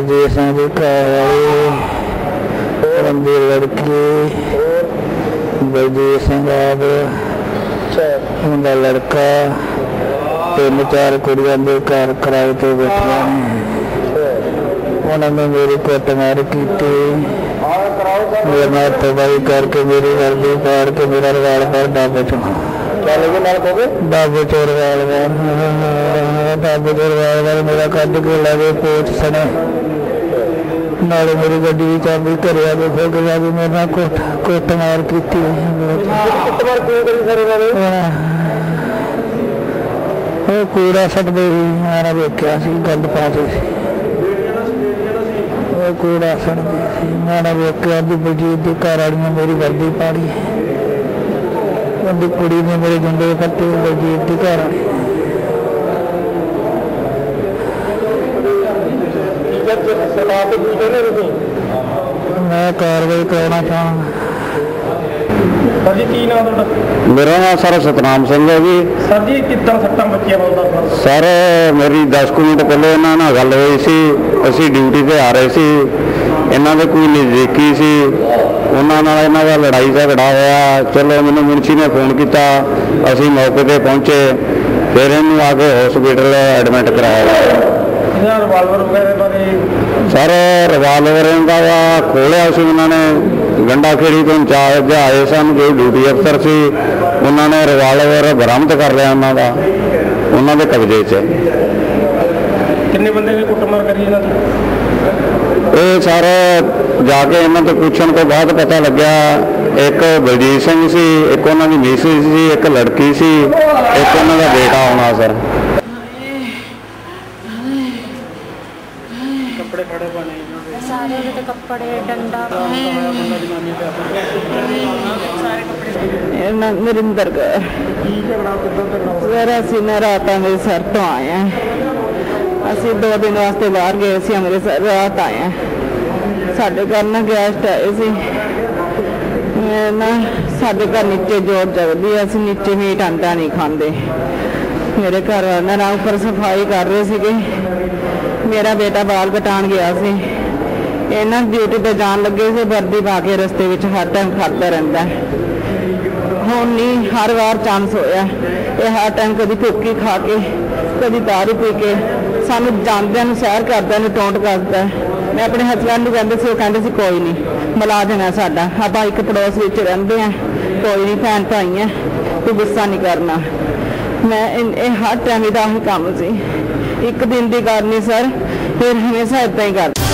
ਜੇ ਸਾਡੇ ਘਰ ਆਏ ਰੰਦੇ ਲੜਕੇ, ਬਲਦੇਵ ਸਿੰਘ ਆਬ ਉਹਦਾ ਲੜਕਾ, ਤਿੰਨ ਚਾਰ ਕੁੜੀਆਂ ਦੇ ਘਰ ਕਿਰਾਏ ਤੇ ਬੈਠੀਆਂ ਨੇ। ਉਹਨਾਂ ਨੇ ਮੇਰੇ ਕੋਟ ਮਾਰ ਕੀਤੀ। ਮੇਰਾ ਤਬਾਈ ਕਰਕੇ ਮੇਰੇ ਘਰ ਦੇ ਪਾੜ ਕੇ ਮੇਰਾ ਰਵਾਲ ਪਰ ਡੱਬ ਚੁੱਕਾ ਨਾਲ ਕੋਗੇ ਡੱਬ ਚੋਰ ਵਾਲ ਡੱਬ ਚੋਰ ਵਾਲ ਮੇਰਾ ਕੱਢ ਕੇ ਲੈ ਗਏ ਪੋਚ ਸਣੇ। ਨਾਲੇ ਮੇਰੀ ਗੱਡੀ ਦੀ ਚਾਬੀ ਘਰੇ ਆ ਕੇ ਫਿਰ ਗਿਆ ਵੀ ਮੇਰੇ ਨਾਲ ਕੁੱਟ ਕੁੱਟਮਾਰ ਕੀਤੀ ਕੁੱਟਮਾਰ ਕਿਉਂ ਕਰੀ ਸਾਰੇ ਵਾਲੇ ਉਹ ਕੂੜਾ ਸੱਟਦੇ ਸੀ ਮੈਂ ਵੇਖਿਆ ਸੀ ਗੰਦ ਪਾਉਂਦੇ ਸੀ। ਉਹ ਕੂੜਾ ਸੱਟਦੇ ਸੀ ਮੈਂ ਵੇਖਿਆ ਵੀ ਬਲਜੀਤ ਦੀ ਘਰ ਵਾਲੀਆਂ ਮੇਰੀ ਵਰਦੀ ਪਾੜੀ ਉਹਦੀ ਕੁੜੀ ਨੇ ਮੇਰੇ ਜੁੰਡੇ ਕੱਟੇ ਬਲਜੀਤ ਦੀ ਘਰ। ਮੈਂ ਕਾਰਵਾਈ ਕਰਾਉਣਾ ਚਾਹਾਂ ਸਰ ਜੀ ਕੀ ਨਾਮ ਤੁਹਾਡਾ? ਮੇਰਾ ਨਾਮ ਸਰ ਸਤਨਾਮ ਸਿੰਘ ਹੈ ਜੀ। ਸਰ ਜੀ ਕਿੱਦਾਂ ਸੱਟਾਂ ਬੱਚਿਆਂ ਵੱਲ ਦਾ ਸਰ? ਮੇਰੀ 10 ਕੁ ਮਿੰਟ ਪਹਿਲੇ ਇਹਨਾਂ ਨਾਲ ਗੱਲ ਹੋਈ ਸੀ। ਅਸੀਂ ਡਿਊਟੀ ਤੇ ਆ ਰਹੇ ਸੀ। ਇਹਨਾਂ ਦੇ ਕੋਈ ਨਜ਼ਦੀਕੀ ਸੀ। ਉਹਨਾਂ ਨਾਲ ਇਹਨਾਂ ਦਾ ਲੜਾਈ ਝਗੜਾ ਹੋਇਆ। ਚਲੋ ਮੈਨੂੰ ਮੁਨਸ਼ੀ ਨੇ ਫੋਨ ਕੀਤਾ। ਅਸੀਂ ਮੌਕੇ ਤੇ ਪਹੁੰਚੇ। ਫਿਰ ਇਹਨੂੰ ਆ ਕੇ ਹਸਪੀਟਲ ਐਡਮਿਟ ਕਰਾਇਆ। ਇਹਦਾ ਰਿਵਾਲਵਰ ਵਗੈਰੇ ਬਾਰੇ ਸਰ ਰਿਵਾਲਵਰ ਦਾ ਖੋਲਿਆ ਸੀ ਉਹਨਾਂ ਨੇ। ਗੰਡਾ ਖੇੜੀ ਤੋਂ ਇੰਚਾਰਜ ਆਏ ਸਨ ਜੋ ਡਿਊਟੀ ਅਫਸਰ ਸੀ। ਉਹਨਾਂ ਨੇ ਰਿਵਾਲਵਰ ਬਰਾਮਦ ਕਰ ਲਿਆ ਉਹਨਾਂ ਦਾ ਉਹਨਾਂ ਦੇ ਕਬਜ਼ੇ 'ਚ। ਕਿੰਨੇ ਬੰਦੇ ਨੇ ਕੁੱਟਮਾਰ ਕਰੀ ਇਹਨਾਂ ਦੀ? ਇਹ ਸਰ ਜਾ ਕੇ ਇਹਨਾਂ ਤੋਂ ਪੁੱਛਣ ਤੋਂ ਬਾਅਦ ਪਤਾ ਲੱਗਿਆ ਇੱਕ ਬਲਜੀਤ ਸਿੰਘ ਸੀ ਇੱਕ ਉਹਨਾਂ ਦੀ ਮਿਸਿਸ ਸੀ ਇੱਕ ਲੜਕੀ ਸੀ ਇੱਕ ਉਹਨਾਂ ਦਾ ਬੇਟਾ ਆਉਣਾ ਸਰ। ਕੱਪੜੇ ਫੜੇ ਪਾਣੇ ਸਾਰੇ ਉਹਦੇ ਤੇ ਕੱਪੜੇ ਡੰਡਾ ਸਾਰੇ ਕੱਪੜੇ ਇਹ ਨਾ ਨਰਿੰਦਰ ਕੀ ਝਗੜਾ ਕਿੱਦਾਂ ਝਗੜਾ ਸਵੇਰੇ ਅਸੀਂ ਨਾ ਰਾਤਾਂ ਦੇ ਸਰ ਤੋਂ ਆਏ ਹਾਂ। ਅਸੀਂ ਦੋ ਦਿਨ ਵਾਸਤੇ ਬਾਹਰ ਗਏ ਸੀ ਅੰਮ੍ਰਿਤਸਰ ਰਾਤ ਆਏ ਹਾਂ। ਸਾਡੇ ਘਰ ਨਾ ਗੈਸਟ ਆਏ ਸੀ। ਨਾ ਸਾਡੇ ਘਰ ਨੀਚੇ ਜ਼ੋਰ ਜਗਦੀ ਆ, ਅਸੀਂ ਨੀਚੇ ਮੀਟ ਆਂਡਾ ਨਹੀਂ ਖਾਂਦੇ। ਮੇਰੇ ਘਰ ਵਾਲਾ ਨਾ ਉੱਪਰ ਸਫ਼ਾਈ ਕਰ ਰਹੇ ਸੀਗੇ। ਮੇਰਾ ਬੇਟਾ ਬਾਲ ਕਟਾਣ ਗਿਆ ਸੀ। ਇਹਨਾਂ ਡਿਊਟੀ ਤੇ ਜਾਣ ਲੱਗੇ ਸੀ ਵਰਦੀ ਪਾ ਕੇ ਰਸਤੇ ਵਿੱਚ ਹਰ ਟਾਈਮ ਖਾਦਾ ਰਹਿੰਦਾ। ਹੁਣ ਨਹੀਂ ਹਰ ਵਾਰ ਚਾਂਸ ਹੋਇਆ। ਇਹ ਹਰ ਟਾਈਮ ਕਦੀ ਭੁੱਕੀ ਖਾ ਕੇ ਕਦੀ ਦਾਰੂ ਪੀ ਕੇ ਸਾਨੂੰ ਜਾਣਦਿਆਂ ਨੂੰ ਸਹਿਰ ਕਰਦਿਆਂ ਨੂੰ, ਟੌਂਟ ਕਰਦਾ ਮੈਂ ਆਪਣੇ ਹਸਬੰਦ ਨੂੰ ਕਹਿੰਦੇ ਸੀ, ਉਹ ਕਹਿੰਦੇ ਸੀ, ਕੋਈ ਨਹੀਂ ਮਿਲਾ ਦੇਣਾ ਸਾਡਾ। ਆਪਾਂ ਇੱਕ ਪੜੋਸ ਵਿੱਚ ਰਹਿੰਦੇ ਆ ਕੋਈ ਨਹੀਂ ਭੈਣ ਭਾਈ ਹੈ, ਤੂੰ ਗੁੱਸਾ ਨਹੀਂ ਕਰਨਾ। ਮੈਂ ਇਹ ਹਰ ਟਾਈਮ ਇਹਦਾ ਹੀ ਕੰਮ ਸੀ। ਇੱਕ ਦਿਨ ਦੀ ਕਰਨੀ ਸਰ। ਫਿਰ ਹਮੇਸ਼ਾ ਇਦਾਂ ਹੀ ਕਰਦਾ।